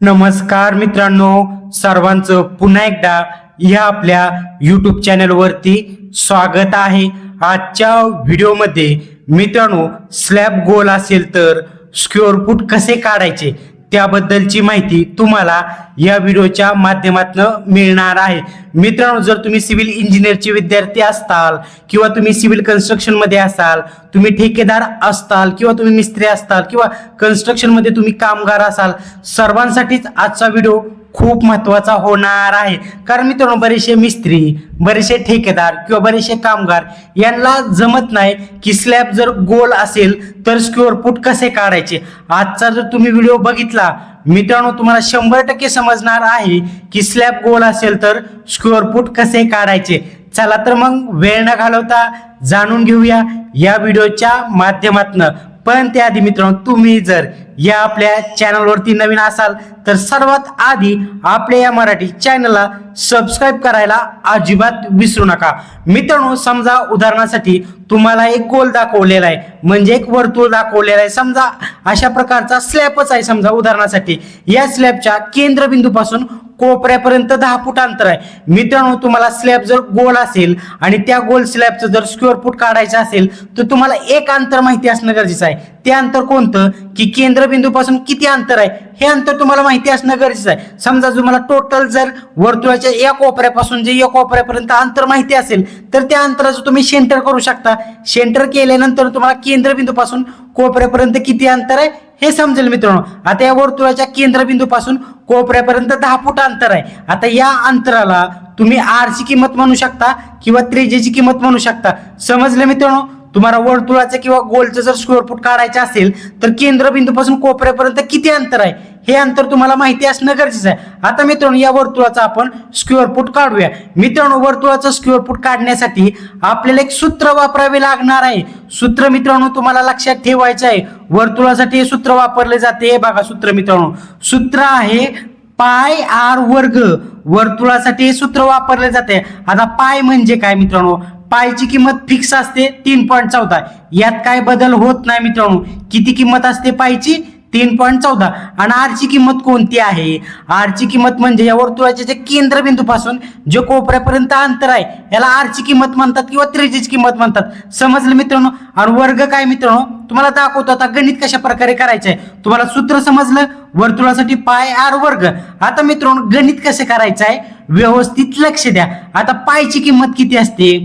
नमस्कार मित्रांनो सर्वांचं पुन्हा एकदा या आपल्या यूट्यूब चॅनलवरती स्वागत आहे. आजच्या व्हिडिओमध्ये मित्रांनो स्लॅब गोल असेल तर स्क्वेअर फूट कसे काढायचे? त्याबद्दलची माहिती तुम्हाला या व्हिडिओच्या माध्यमातून मिळणार आहे. मित्रांनो जर तुम्ही सिव्हिल इंजिनिअरचे विद्यार्थी असताल किंवा तुम्ही सिव्हिल कन्स्ट्रक्शनमध्ये असाल तुम्ही ठेकेदार असताल किंवा तुम्ही मिस्त्री असताल किंवा कन्स्ट्रक्शनमध्ये तुम्ही कामगार असाल सर्वांसाठीच आजचा व्हिडिओ खूप महत्त्वाचा होणार आहे. कारण मित्रांनो बरेचसे मिस्त्री बरेचसे ठेकेदार किंवा बरेचसे कामगार यांना जमत नाही की स्लॅब जर गोल असेल तर स्क्युअर फूट कसे काढायचे? आजचा जर तुम्ही व्हिडिओ बघितला मित्रांनो तुम्हाला शंभर टक्के समजणार आहे की स्लॅब गोल असेल तर स्क्युअर फूट कसे काढायचे? चला तर मग वेळ न घालवता जाणून घेऊया या व्हिडिओच्या माध्यमातून. पण त्याआधी मित्रांनो तुम्ही जर या आपल्या चॅनलवरती नवीन असाल तर सर्वात आधी आपल्या या मराठी चॅनलला सबस्क्राईब करायला अजिबात विसरू नका. मित्रांनो समजा उदाहरणासाठी तुम्हाला एक गोल दाखवलेला आहे. म्हणजे एक वर्तुळ दाखवलेला आहे. समजा अशा प्रकारचा स्लॅबच आहे समजा उदाहरणासाठी. या स्लॅबच्या केंद्रबिंदूपासून कोपऱ्यापर्यंत दहा फूट अंतर आहे. मित्रांनो तुम्हाला स्लॅब जर गोल असेल आणि त्या गोल स्लॅबचं जर स्क्वेअर फूट काढायचं असेल तर तुम्हाला एक अंतर माहिती असणं गरजेचं आहे. ते अंतर कोणतं? की केंद्र केंद्रबिंदूपासून किती अंतर आहे? हे अंतर तुम्हाला माहिती असणं गरजेचं आहे. समजा तुम्हाला टोटल जर वर्तुळाच्या या कोपऱ्यापासून जे या कोपऱ्यापर्यंत अंतर माहिती असेल तर त्या अंतराचं तुम्ही सेंटर करू शकता. सेंटर केल्यानंतर तुम्हाला केंद्रबिंदूपासून कोपऱ्यापर्यंत किती अंतर आहे हे समजेल मित्रांनो. आता या वर्तुळाच्या केंद्रबिंदूपासून कोपऱ्यापर्यंत दहा फूट अंतर आहे. आता या अंतराला तुम्ही आरची किंमत म्हणू शकता किंवा त्रिजेची किंमत म्हणू शकता. समजलं मित्रांनो? तुम्हाला वर्तुळाचं किंवा गोलचं जर स्क्वेअर फूट काढायचं असेल तर केंद्रबिंदूपासून कोपऱ्यापर्यंत किती अंतर आहे? हे अंतर तुम्हाला माहिती असणं गरजेचं आहे. आता मित्रांनो या वर्तुळाचं आपण स्क्वेअर फूट काढूया. मित्रांनो वर्तुळाचं स्क्वेअर फूट काढण्यासाठी आपल्याला एक सूत्र वापरावे लागणार आहे. सूत्र मित्रांनो तुम्हाला लक्षात ठेवायचं आहे. वर्तुळासाठी हे सूत्र वापरले जाते. हे बघा सूत्र मित्रांनो. सूत्र आहे पाय आर वर्ग. वर्तुळासाठी हे सूत्र वापरले जाते. आता पाय म्हणजे काय मित्रांनो? पायची किंमत फिक्स असते तीन पॉईंट चौदा. यात काय बदल होत नाही मित्रांनो? किती किंमत असते पायची? तीन पॉईंट चौदा. आणि आरची किंमत कोणती आहे? आरची किंमत म्हणजे या वर्तुळाच्या जे केंद्रबिंदूपासून जे कोपऱ्यापर्यंत अंतर आहे याला आरची किंमत म्हणतात किंवा त्रिजीची किंमत म्हणतात. समजलं मित्रांनो? आणि वर्ग काय मित्रांनो? तुम्हाला दाखवतो आता गणित कशा प्रकारे करायचं आहे तुम्हाला सूत्र समजलं? वर्तुळासाठी पाय आर वर्ग. आता मित्रांनो गणित कसे करायचं आहे व्यवस्थित लक्ष द्या. आता पायची किंमत किती असते?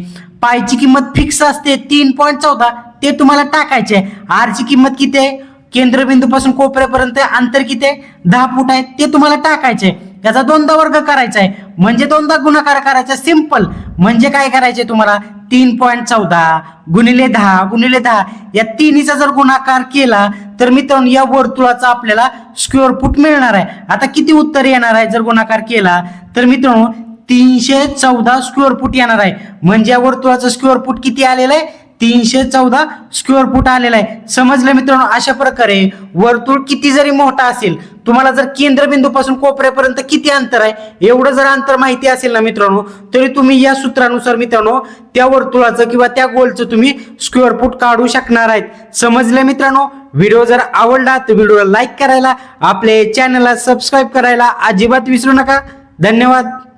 पायची किंमत फिक्स असते तीन पॉईंट चौदा ते तुम्हाला टाकायचे. आरची किंमत किती आहे? केंद्रबिंदूपासून कोपऱ्यापर्यंत अंतर किती आहे? दहा फूट आहे ते तुम्हाला टाकायचे. त्याचा दोनदा वर्ग करायचा आहे. म्हणजे दोनदा गुणाकार करायचा सिंपल म्हणजे काय करायचे तुम्हाला? तीन पॉईंट चौदा गुणिले दहा गुणिले दहा. या तिन्हीचा जर गुणाकार केला तर मित्रांनो या वर्तुळाचा आपल्याला स्क्वेअर फूट मिळणार आहे. आता किती उत्तर येणार आहे जर गुणाकार केला? तर मित्रांनो तीनशे चौदा स्क्वेअर फूट येणार आहे. म्हणजे या वर्तुळाचं स्क्वेअर फूट किती आलेलं आहे? तीनशे चौदा स्क्वेअर फूट आलेला आहे. समजलं मित्रांनो? अशा प्रकारे वर्तुळ किती जरी मोठा असेल तुम्हाला जर केंद्रबिंदूपासून कोपऱ्यापर्यंत किती अंतर आहे एवढं जर अंतर माहिती असेल ना मित्रांनो तरी तुम्ही या सूत्रानुसार मित्रांनो त्या वर्तुळाचं किंवा त्या गोलचं तुम्ही स्क्वेअर फूट काढू शकणार आहेत. समजलं मित्रांनो? व्हिडिओ जर आवडला तर व्हिडिओला लाईक करायला आपल्या चॅनलला सबस्क्राईब करायला अजिबात विसरू नका. धन्यवाद.